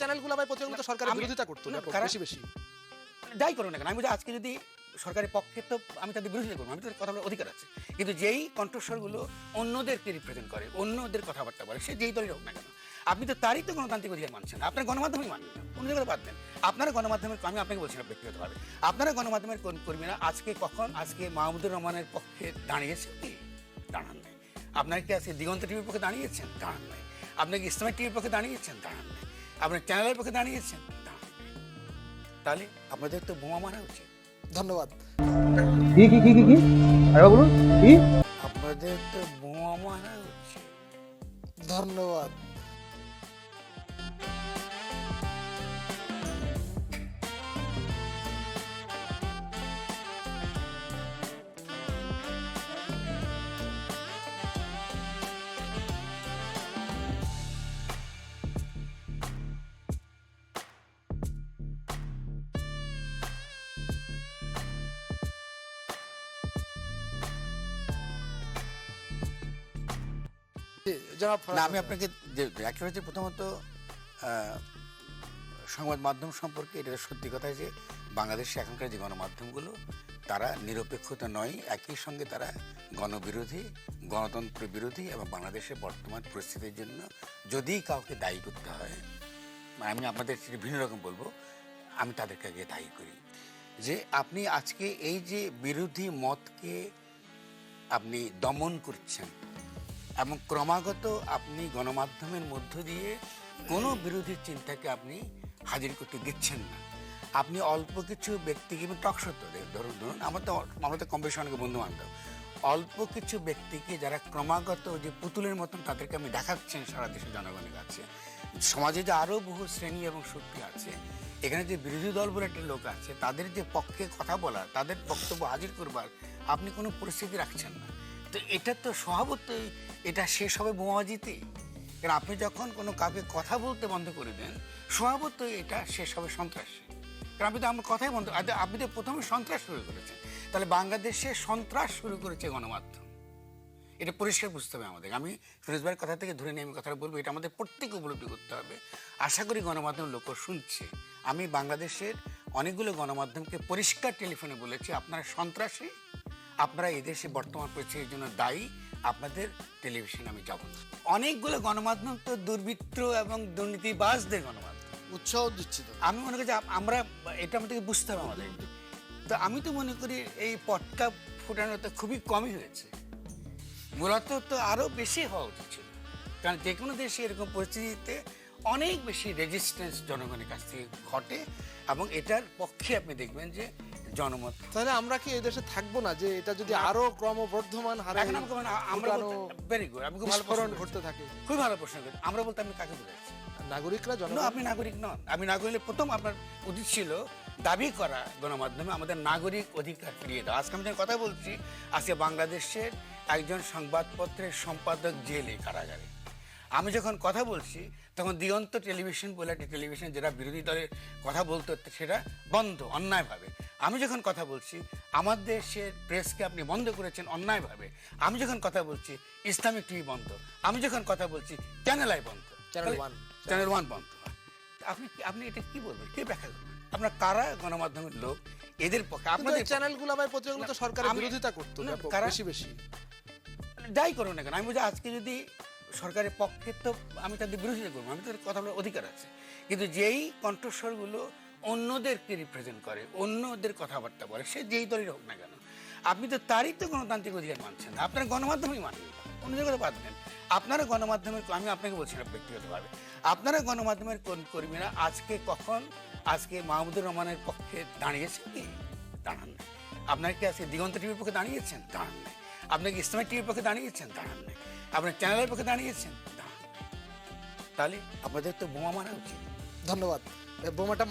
চ্যানেলগুলো ভাই প্রতিনিয়ত সরকারের বিরোধিতা করতো না, বেশি বেশি। যাই করো না কেন আমি আজকে যদি সরকারের পক্ষে তো আমি তাদের বিরোধিতা করব আমি তাদের কথা বলার অধিকার আছে। কিন্তু যেই কণ্ঠস্বরগুলো অন্যদেরকে রিপ্রেজেন্ট করে অন্যদের কথাবার্তা বলে সে যেই দলের হোক না কেন আপনি তো তারই তো গণতান্ত্রিক অধিকার মানছেন আপনার গণমাধ্যমেই মানবেন না অন্য জায়গায় বাদ দেন। আপনারা গণমাধ্যমের আমি আপনাকে বলছিলাম ব্যক্তিগতভাবে আপনারা গণমাধ্যমের কর্মীরা আজকে কখন আজকে মাহমুদুর রহমানের পক্ষে দাঁড়িয়েছেন কি? দাঁড়ান নাই। আপনার কি আজকে দিগন্ত টিভির পক্ষে দাঁড়িয়েছেন? দাঁড়ান নাই। আপনি কি ইসলামিক টিভির পক্ষে দাঁড়িয়েছেন? দাঁড়ান নাই। আপনার চ্যানেলের পক্ষে দাঁড়িয়েছেন। তাহলে আপনাদের তো বোমা মারা উচিত। ধন্যবাদ। কি কি কি কি কি? আরেকবার বলুন কি? আপনাদের তো বোমা মারা উচিত। ধন্যবাদ। না, আমি। আপনাকে হচ্ছে প্রথমত সংবাদ মাধ্যম সম্পর্কে এটা সত্যি কথা যে বাংলাদেশে এখনকার যে গণমাধ্যমগুলো, তারা নিরপেক্ষতা নয়, একই সঙ্গে তারা গণবিরোধী, গণতন্ত্র বিরোধী এবং বাংলাদেশের বর্তমান পরিস্থিতির জন্য যদি কাউকে দায়ী করতে হয়, আমি আপনাদের ভিন্ন রকম বলব, আমি তাদেরকে আগে দায়ী করি যে আপনি আজকে এই যে বিরোধী মতকে আপনি দমন করছেন এবং ক্রমাগত আপনি গণমাধ্যমের মধ্য দিয়ে কোনো বিরোধী চিন্তাকে আপনি হাজির করতে দিচ্ছেন না। আপনি অল্প কিছু ব্যক্তিকে টকশত ধরুন ধরুন, আমার তো আমরা তো কম বেশি অনেক বন্ধু বান্ধব অল্প কিছু ব্যক্তিকে যারা ক্রমাগত যে পুতুলের মতন তাদেরকে আমি দেখাচ্ছেন সারা দেশের জনগণের কাছে, সমাজে যে আরও বহু শ্রেণি এবং শক্তি আছে, এখানে যে বিরোধী দল বলে একটা লোক আছে, তাদের যে পক্ষে কথা বলার তাদের বক্তব্য হাজির করবার আপনি কোনো পরিস্থিতি রাখছেন না। তো এটা তো স্বভাবতই এটা শেষ হবে বোমাবাজিতে কারণ আপনি যখন কোনো কাউকে কথা বলতে বন্ধ করে দেন স্বভাবতই এটা শেষ হবে সন্ত্রাসী। কারণ আপনি তো আমার কথাই বন্ধ আচ্ছা, আপনি তো প্রথমে সন্ত্রাস শুরু করেছেন। তাহলে বাংলাদেশে সন্ত্রাস শুরু করেছে গণমাধ্যম। এটা পরিষ্কার বুঝতে হবে আমাদের। আমি ফিরোজ ভাইয়ের কথা থেকে ধরে নিয়ে আমি কথাটা বলব এটা আমাদের প্রত্যেকে উপলব্ধি করতে হবে। আশা করি গণমাধ্যম লোক শুনছে। আমি বাংলাদেশের অনেকগুলো গণমাধ্যমকে পরিষ্কার টেলিফোনে বলেছি আপনারা সন্ত্রাসী আপনারা এদেশে বর্তমান পরিস্থিতির জন্য দায়ী আপনাদের টেলিভিশন আমি যাব না। অনেকগুলো গণমাধ্যম তো দুর্বৃত্ত এবং দুর্নীতিবাজদের গণমাধ্যম। উৎসাহ দিচ্ছি তো আমি মনে করি যে আমরা এটা আমাদেরকে বুঝতে হবে আমাদের। তো আমি তো মনে করি এই পটকা ফুটানো তো খুবই কমই হয়েছে। মূলত তো আরও বেশি হওয়া উচিত ছিল। কারণ যে কোনো দেশে এরকম পরিস্থিতিতে অনেক বেশি রেজিস্ট্যান্স জনগণের কাছ থেকে ঘটে এবং এটার পক্ষে আপনি দেখবেন যে জনমত। তাহলে আমরা কি এই দেশে থাকব না যে এটা যদি আরও ক্রমবর্ধমান হারে এখন আমাকে বলেন, আমরা ভেরি গুড আমি খুব ভালো প্রশ্ন ঘটতে। থাকে। খুবই ভালো প্রশ্ন করেছি। আমরা বলতে আমি কাকে বোঝাচ্ছি নাগরিকরা না জনগণ আপনি নাগরিক নন। আমি নাগরিক প্রথম আপনার উচিত ছিল দাবি করা গণমাধ্যমে আমাদের নাগরিক অধিকার ফিরিয়ে দেওয়া। আজকে আমি কথা বলছি আজকে বাংলাদেশের একজন সংবাদপত্রের সম্পাদক জেলে কারাগারে। আমি যখন কথা বলছি তখন দিগন্ত টেলিভিশন বলে একটা টেলিভিশন যেটা বিরোধী দলের কথা বলতো সেটা বন্ধ অন্যায়ভাবে। আমি যখন কথা বলছি আমার দেশের প্রেসকে আপনি বন্ধ করেছেন অন্যায়ভাবে। আমি যখন কথা বলছি ইসলামিক টিভি বন্ধ। আমি যখন কথা বলছি চ্যানেল আই বন্ধ। চ্যানেল ওয়ান চ্যানেল ওয়ান বন্ধ। আপনি আপনি এটা কি বলবেন? কে ব্যাখ্যা করবেন? আপনার কারা গণমাধ্যমের লোক? এদের পক্ষে আপনাদের চ্যানেলগুলো ভাই প্রতিনিয়ত সরকারের আমি- বিরোধিতা করতো না, কারা- বেশি বেশি। যাই করুন না কেন আমি বলছি আজকে যদি সরকারের পক্ষে তো আমি তাদের বিরোধিতা করব আমি তাদের কথা বলার অধিকার আছে। কিন্তু যেই কণ্ঠস্বরগুলো অন্যদেরকে রিপ্রেজেন্ট করে, অন্যদের কথাবার্তা বলে, সে যেই দলের হোক না কেন। আপনি তো তারই তো গণতান্ত্রিক অধিকার মানছেন না আপনার গণমাধ্যমেই মানেন। না। অন্য জায়গায় বাদ দেন। আপনারা গণমাধ্যমের আমি আপনাকে বলছিলাম ব্যক্তিগতভাবে, আপনারা গণমাধ্যমের কর্মীরা আজকে কখন, আজকে মাহমুদুর রহমানের পক্ষে দাঁড়িয়েছেন কি? দাঁড়ান নাই আপনার কি আজকে দিগন্ত টিভির পক্ষে দাঁড়িয়েছেন? দাঁড়ান নাই আপনি কি ইসলামিক টিভির পক্ষে দাঁড়িয়েছেন? দাঁড়ান নাই আপনার চ্যানেলের পক্ষে দাঁড়িয়েছেন? দাঁড়ান তাহলে আপনাদের তো বোমা মারা উচিত। ধন্যবাদ। বোমাটা